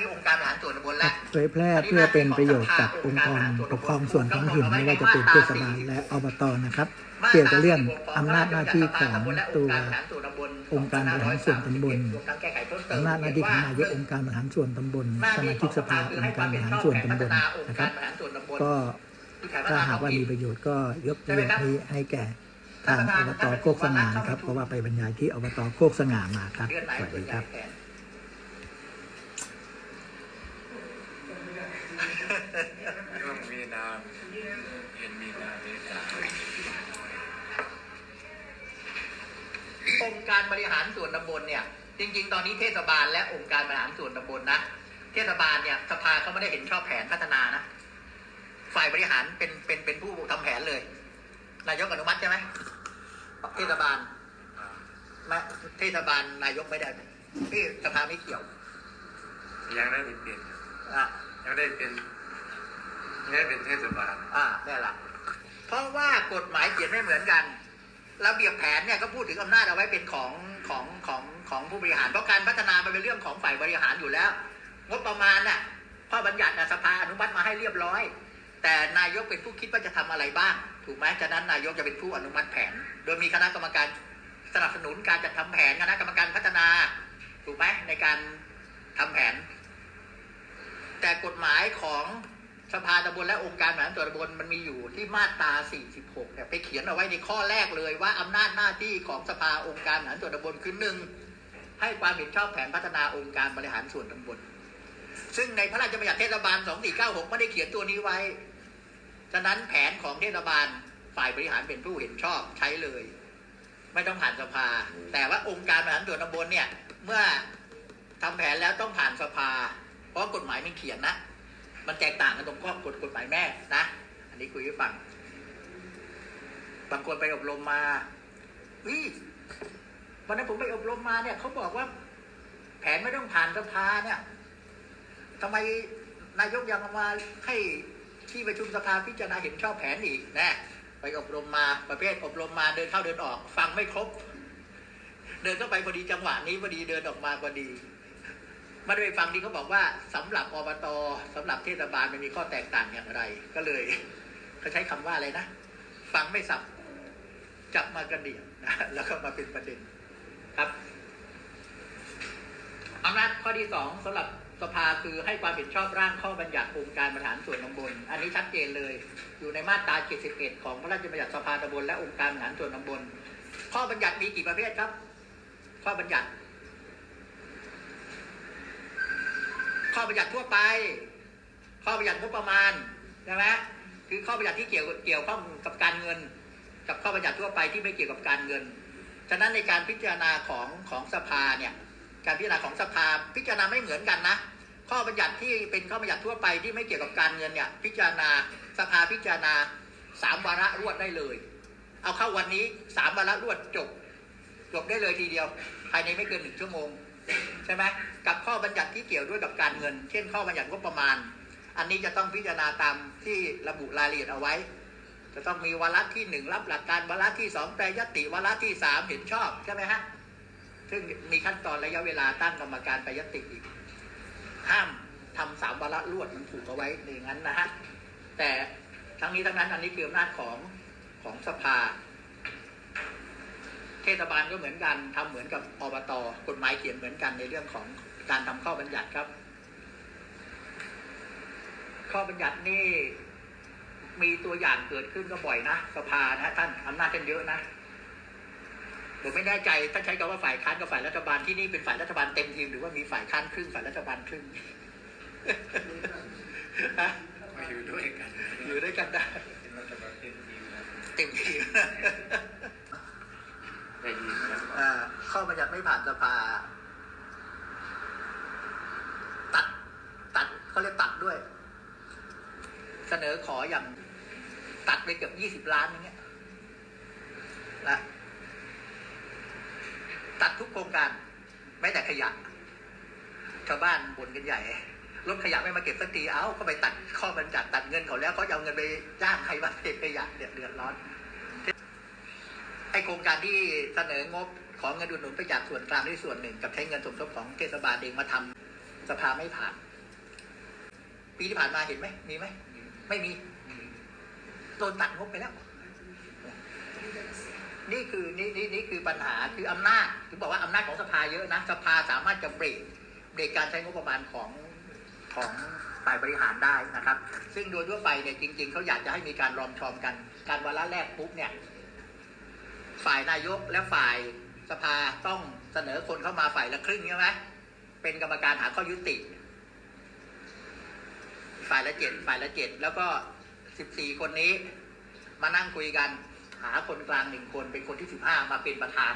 ที่องค์การบริหารส่วนตำบลแล้วเผยแพร่เพื่อเป็นประโยชน์กับองค์กรปกครองส่วนท้องถิ่นไม่ว่าจะเป็นเทศบาลและอบตนะครับ เกี่ยวกับเรื่องอำนาจหน้าที่ของตัวองค์การบริหารส่วนตำบลอำนาจหน้าที่ของนายกองค์การบริหารส่วนตำบลสมาชิกสภาองค์การบริหารส่วนตำบลนะครับ ก็ถ้าหากว่ามีประโยชน์ก็ยกประโยชน์นี้ให้แก่ทางอบตโคกสง่านะครับ เพราะว่าไปบรรยายที่อบตโคกสง่ามาครับสวัสดีครับ ช่วงมีนาเห็นมีนาเมษาองค์การบริหารส่วนตำบลเนี่ย จริง ๆ ตอนนี้เทศบาลและองค์การบริหารส่วนตำบลนะเทศบาลเนี่ยสภาเขาไม่ได้เห็นชอบแผนพัฒนานะฝ่ายบริหารเป็นเป็นเป็นผู้ทำแผนเลย นายกอนุมัติใช่ไหมเทศบาลมาเทศบาลนายกไม่ได้เอ้ยสภาไม่เกี่ยว ยังได้เป็นอะยังได้เป็น ยังได้เป็นเทศบาลอ่านี่แหละเพราะว่ากฎหมายเขียนไม่เหมือนกันระเบียบแผนเนี่ยก็พูดถึงอำนาจเอาไว้เป็นของของของของผู้บริหารเพราะการพัฒนามันเป็นเรื่องของฝ่ายบริหารอยู่แล้ว งบประมาณน่ะข้อบัญญัติน่ะสภาอนุมัติมาให้เรียบร้อย แต่นายกเป็นผู้คิดว่าจะทำอะไรบ้าง ถูกไหมฉะนั้นนายกจะเป็นผู้อนุมัติแผน โดยมีคณะกรรมการสนับสนุนการจัดทำแผนคณะกรรมการพัฒนา ถูกไหมในการทำแผน แต่กฎหมายของ สภาตำบลและองค์การบริหารส่วนตำบลมันมีอยู่ที่มาตรา 46เนี่ยไปเขียนเอาไว้ในข้อแรกเลยว่าอำนาจหน้าที่ของสภาองค์การบริหารส่วนตำบลคือหนึ่งให้ความเห็นชอบแผนพัฒนาองค์การบริหารส่วนตำบล ซึ่งในพระราชบัญญัติเทศบาล 2496 ไม่ได้เขียนตัวนี้ไว้ ฉะนั้นแผนของเทศบาลฝ่ายบริหารเป็นผู้เห็นชอบใช้เลย ไม่ต้องผ่านสภา แต่ว่าองค์การบริหารส่วนตำบลเนี่ยเมื่อทำแผนแล้วต้องผ่านสภา เพราะกฎหมายมันเขียนนะ มันแตกต่างกันตรงข้อกฎกฎหมายแม่นะ อันนี้คุยให้ฟัง บางคนไปอบรมมาวิวันนั้นผมไปอบรมมาเนี่ยเขาบอกว่า แผนไม่ต้องผ่านสภาเนี่ยทำไมนายกยังมาให้ที่ประชุมสภาพิจารณาเห็นชอบแผนอีกนะไปอบรมมาประเภทอบรมมาเดินเข้าเดินออก ฟังไม่ครบ เดินเข้าไปพอดีจังหวะนี้พอดีเดินออกมาพอดี มาได้ไปฟังที่เขาบอกว่าสำหรับอบตสำหรับเทศบาลมันมีข้อแตกต่างอย่างไร ก็เลยเขาใช้คำว่าอะไรนะ ฟังไม่สับจับมากระเดี่ยงนะแล้วก็มาเป็นประเด็นครับอำนาจข้อที่สองสำหรับสภาคือให้ความเห็นชอบร่างข้อบัญญัติองค์การบริหารส่วนตำบล อันนี้ชัดเจนเลย อยู่ในมาตรา 71 ของพระราชบัญญัติสภาตำบลและองค์การบริหารส่วนตำบล ข้อบัญญัติมีกี่ประเภทครับ ข้อบัญญัติ ข้อบัญญัติทั่วไป ข้อบัญญัติงบประมาณใช่ไหมคือข้อบัญญัติที่เกี่ยวเกี่ยวข้องกับการเงิน กับข้อบัญญัติทั่วไปที่ไม่เกี่ยวกับการเงิน ฉะนั้นในการพิจารณาของของสภาเนี่ยการพิจารณาของสภาพิจารณาไม่เหมือนกันนะ ข้อบัญญัติที่เป็นข้อบัญญัติทั่วไปที่ไม่เกี่ยวกับการเงินเนี่ยพิจารณาสภาพิจารณาสามวาระรวดได้เลย เอาเข้าวันนี้สามวาระรวดจบจบได้เลยทีเดียว ภายในไม่เกินหนึ่งชั่วโมง ใช่ไหมกับข้อบัญญัติที่เกี่ยวด้วยกับการเงิน เช่น ข้อบัญญัติงบประมาณ อันนี้จะต้องพิจารณาตามที่ระบุรายละเอียดเอาไว้ จะต้องมีวาระที่หนึ่งรับหลักการวาระที่สองแปรยติวาระที่สามเห็นชอบใช่ไหมฮะซึ่งมีขั้นตอนระยะเวลาตั้งกรรมการแปรยติอีก ห้ามทำสามวาระรวดมันถูกเอาไว้ในงั้นนะฮะแต่ทั้งนี้ทั้งนั้นอันนี้คืออำนาจของของสภา เทศบาลก็เหมือนกันทำเหมือนกับอบตกฎหมายเขียนเหมือนกันในเรื่องของการทำข้อบัญญัติครับ ข้อบัญญัตินี่มีตัวอย่างเกิดขึ้นก็บ่อยนะสภานะท่านอำนาจกันเยอะนะผมไม่แน่ใจถ้าใช้คำว่าฝ่ายค้านกับฝ่ายรัฐบาลที่นี่เป็นฝ่ายรัฐบาลเต็มทีมหรือว่ามีฝ่ายค้านครึ่งฝ่ายรัฐบาลครึ่งฮะมาอยู่ด้วยกันอยู่ด้วยกันได้เป็นรัฐบาลเต็มทีมนะ เต็มทีม ได้ยินแล้ว อ่า ข้อบัญญัติไม่ผ่านสภา ตัดตัดเขาเรียกตัดด้วย เสนอขออย่างตัดไปเกือบยี่สิบล้านอย่างเงี้ยนะตัดทุกโครงการ แม้แต่ขยะชาวบ้านบ่นกันใหญ่รถขยะไม่มาเก็บสักทีเอ้าก็ไปตัดข้อบัญญัติตัดเงินเขาแล้วเขาจะเอาเงินไปจ้างใครมาเก็บขยะเดือดเดือดร้อนไอโครงการที่เสนองบ ของเงินอุดหนุนไปจากส่วนกลางด้วยส่วนหนึ่ง กับใช้เงินสมทบของเทศบาลเองมาทำสภาไม่ผ่าน ปีที่ผ่านมาเห็นไหมมีไหมไม่มีโดนตัดงบไปแล้ว นี่คือนี่นี่นี่คือปัญหาคืออำนาจถึงบอกว่าอำนาจของสภาเยอะนะสภาสามารถจะเบรกเบรกการใช้งบประมาณของของฝ่ายบริหารได้นะครับ ซึ่งโดยทั่วไปเนี่ยจริง ๆเขาอยากจะให้มีการรอมชอมกัน การวาระแรกปุ๊บเนี่ย ฝ่ายนายกและฝ่าย สภาต้องเสนอคนเข้ามาฝ่ายละครึ่งใช่ไหมเป็นกรรมการหาข้อยุติ ฝ่ายละเจ็ดฝ่ายละเจ็ดแล้วก็สิบสี่คนนี้ มานั่งคุยกัน หาคนกลางหนึ่งคนเป็นคนที่สิบห้ามาเป็นประธาน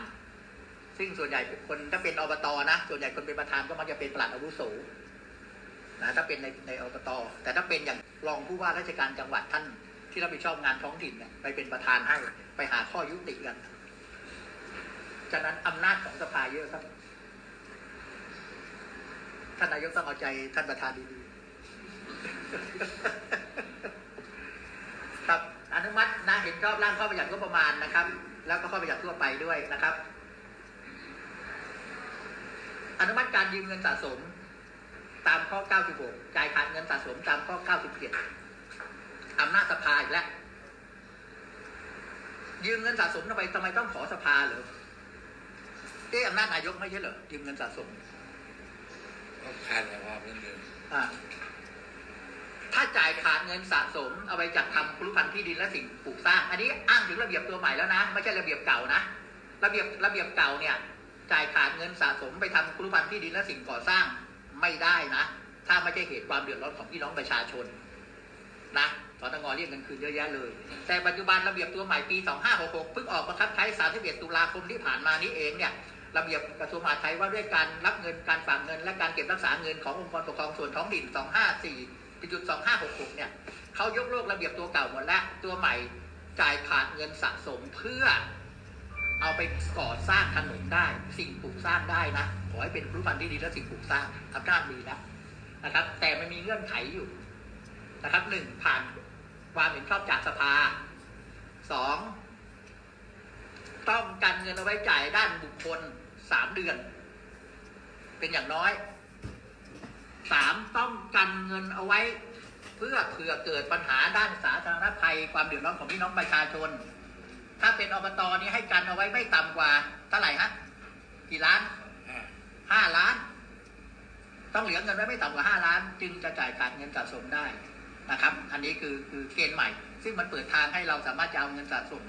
ซึ่งส่วนใหญ่คนถ้าเป็นอบตนะ ส่วนใหญ่คนเป็นประธานก็มักจะเป็นปลัดอาวุโสนะถ้าเป็นในในอบต แต่ถ้าเป็นอย่างรองผู้ว่าราชการจังหวัดท่านที่รับผิดชอบงานท้องถิ่นเนี่ยไปเป็นประธานให้ไปหาข้อยุติกัน ฉะนั้นอำนาจของสภาเยอะครับ ท่านนายกต้องเอาใจท่านประธานดีๆ ครับ อนุมัตินะเห็นชอบร่างข้อประหยัดงบประมาณนะครับ แล้วก็ข้อประหยัดทั่วไปด้วยนะครับ อนุมัติการยืมเงินสะสม ตามข้อ 96 จ่ายขาดเงินสะสมตามข้อ 97 อำนาจสภาอีกแล้วยืมเงินสะสมทำไมทำไมต้องขอสภาเหรอ เอ๊ะอำนาจนายกไม่ใช่เหรอยืมเงินสะสมก็ขาดแต่ว่าเหมือนเดิมอ่าถ้าจ่ายขาดเงินสะสม เอาไปจัดทำครุพันธ์ที่ดินและสิ่งปลูกสร้าง อันนี้อ้างถึงระเบียบตัวใหม่แล้วนะ ไม่ใช่ระเบียบเก่านะ ระเบียบระเบียบเก่าเนี่ย จ่ายขาดเงินสะสมไปทำครุพันธ์ที่ดินและสิ่งก่อสร้างไม่ได้นะ ถ้าไม่ใช่เหตุความเดือดร้อนของพี่น้องประชาชนนะสตงเรียกเงินคืนเยอะแยะเลย แต่ปัจจุบันระเบียบตัวใหม่ปี 2566เพิ่งออกบังคับใช้ 31 ตุลาคมที่ผ่านมานี้เองเนี่ย ระเบียบกระทรวงมหาดไทยว่าด้วยการรับเงินการฝากเงิน และการเก็บรักษาเงินขององค์กรปกครองส่วนท้องถิ่น 254จุด2566 เนี่ยเขายกเลิกระเบียบตัวเก่าหมดแล้ว ตัวใหม่จ่ายขาดเงินสะสมเพื่อ เอาไปก่อสร้างถนนได้ สิ่งปลูกสร้างได้นะขอให้เป็นรูปพันธ์ที่ดีและสิ่งปลูกสร้างอำนาจดีนะนะครับ แต่มันมีเงื่อนไขอยู่นะครับหนึ่งผ่านความเห็นชอบจากสภาสองต้องกันเงินเอาไว้จ่ายด้านบุคคล สามเดือน เป็นอย่างน้อยสามต้องกันเงินเอาไว้ เพื่อเผื่อเกิดปัญหาด้านสาธารณภัย ความเดือดร้อนของพี่น้องประชาชน ถ้าเป็นอบตนี่ให้กันเอาไว้ไม่ต่ำกว่าเท่าไหร่ฮะกี่ล้านห้าล้าน ต้องเหลือเงินไว้ไม่ต่ำกว่าห้าล้าน จึงจะจ่ายขาดเงินสะสมได้นะครับ อันนี้คือคือเกณฑ์ใหม่ ซึ่งมันเปิดทางให้เราสามารถจะเอาเงินสะสม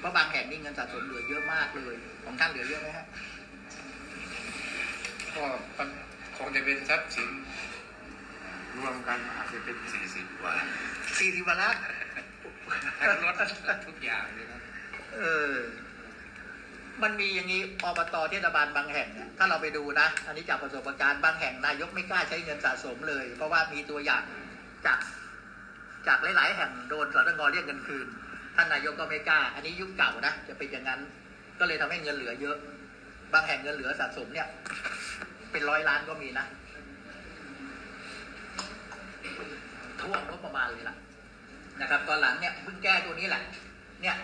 เพราะบางแห่งนี่เงินสะสมเหลือเยอะมากเลย ของท่านเหลือเยอะไหมฮะก็มันคงจะเป็นทรัพย์สินรวมกันอาจจะเป็นสี่สิบกว่าสี่สิบล้านทั้งรถทุกอย่างเลยนะเออ มันมีอย่างนี้อบตเทศบาลบางแห่งเนี่ยถ้าเราไปดูนะ อันนี้จากประสบการณ์บางแห่งนายกไม่กล้าใช้เงินสะสมเลย เพราะว่ามีตัวอย่างจากจากหลาย ๆ แห่งโดนสตงเรียกเงินคืน ท่านนายกก็ไม่กล้า อันนี้ยุคเก่านะจะเป็นอย่างนั้น ก็เลยทำให้เงินเหลือเยอะ บางแห่งเงินเหลือสะสมเนี่ย เป็นร้อยล้านก็มีนะท่วมงบประมาณเลยล่ะนะครับ ตอนหลังเนี่ยเพิ่งแก้ตัวนี้แหละ เนี่ย